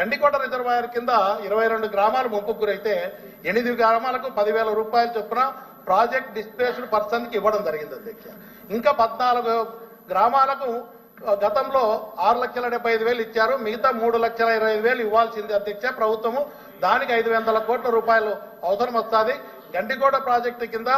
Gandikota reservoir కింద ఇరవై రెండు గ్రామాలు ముంపుకు గురైతే ఎనిమిది గ్రామాలకు పదివేల రూపాయలు చొప్పున ప్రాజెక్ట్ డిస్ప్లేస్డ్ పర్సన్కి ఇవ్వడం జరిగింది అధ్యక్ష. ఇంకా పద్నాలుగు గ్రామాలకు గతంలో ఆరు లక్షల డెబ్బై ఐదు వేలు ఇచ్చారు. మిగతా మూడు లక్షల ఇరవై ఐదు వేలు ఇవ్వాల్సింది అధ్యక్ష. ప్రభుత్వము దానికి ఐదు వందల కోట్ల రూపాయలు అవసరం వస్తుంది. గండికోట ప్రాజెక్టు కింద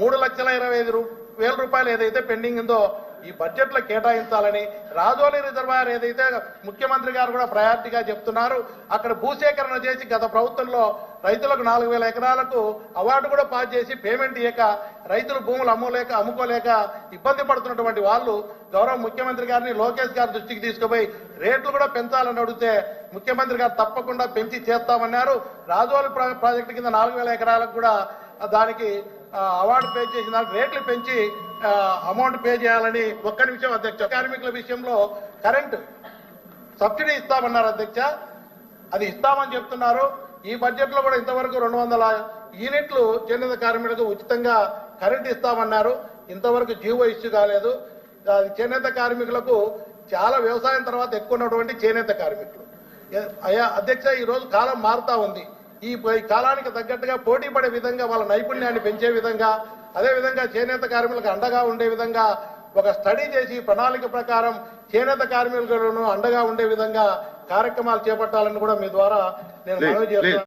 మూడు లక్షల ఇరవై ఐదు రూ- వేల రూపాయలు ఏదైతే పెండింగ్ ఉందో ఈ బడ్జెట్లో కేటాయించాలని రాజోలి రిజర్వాయర్ ఏదైతే ముఖ్యమంత్రి గారు కూడా ప్రయారిటీగా చెప్తున్నారు అక్కడ భూసేకరణ చేసి గత ప్రభుత్వంలో రైతులకు నాలుగు వేల ఎకరాలకు అవార్డు కూడా పాస్ చేసి పేమెంట్ ఇయ్యక రైతులు భూములు అమ్ములేక అమ్ముకోలేక ఇబ్బంది పడుతున్నటువంటి వాళ్ళు గౌరవ ముఖ్యమంత్రి గారిని లోకేష్ గారి దృష్టికి తీసుకుపోయి రేట్లు కూడా పెంచాలని అడిగితే ముఖ్యమంత్రి గారు తప్పకుండా పెంచి చేస్తామన్నారు. రాజోలి ప్రాజెక్టు కింద నాలుగు వేల ఎకరాలకు కూడా దానికి అవార్డు పే చేసిన రేట్లు పెంచి అమౌంట్ పే చేయాలని ఒక్క నిమిషం అధ్యక్ష. కార్మికుల విషయంలో కరెంటు సబ్సిడీ ఇస్తామన్నారు అధ్యక్ష. అది ఇస్తామని చెప్తున్నారు. ఈ బడ్జెట్లో కూడా ఇంతవరకు రెండు వందల యూనిట్లు చేనేత కార్మికులకు ఉచితంగా కరెంట్ ఇస్తామన్నారు. ఇంతవరకు జీవో ఇష్యూ కాలేదు. అది చేనేత కార్మికులకు చాలా వ్యవసాయం తర్వాత ఎక్కువ ఉన్నటువంటి చేనేత కార్మికులు. అయ్యా అధ్యక్ష ఈరోజు కాలం మారుతా ఉంది. ఈ కాలానికి తగ్గట్టుగా పోటీ పడే విధంగా వాళ్ళ నైపుణ్యాన్ని పెంచే విధంగా అదే విధంగా చేనేత కార్మికులకు అండగా ఉండే విధంగా ఒక స్టడీ చేసి ప్రణాళిక ప్రకారం చేనేత కార్మికులను అండగా ఉండే విధంగా కార్యక్రమాలు చేపట్టాలని కూడా మీ ద్వారా నేను మనవి. చేస్తున్నాను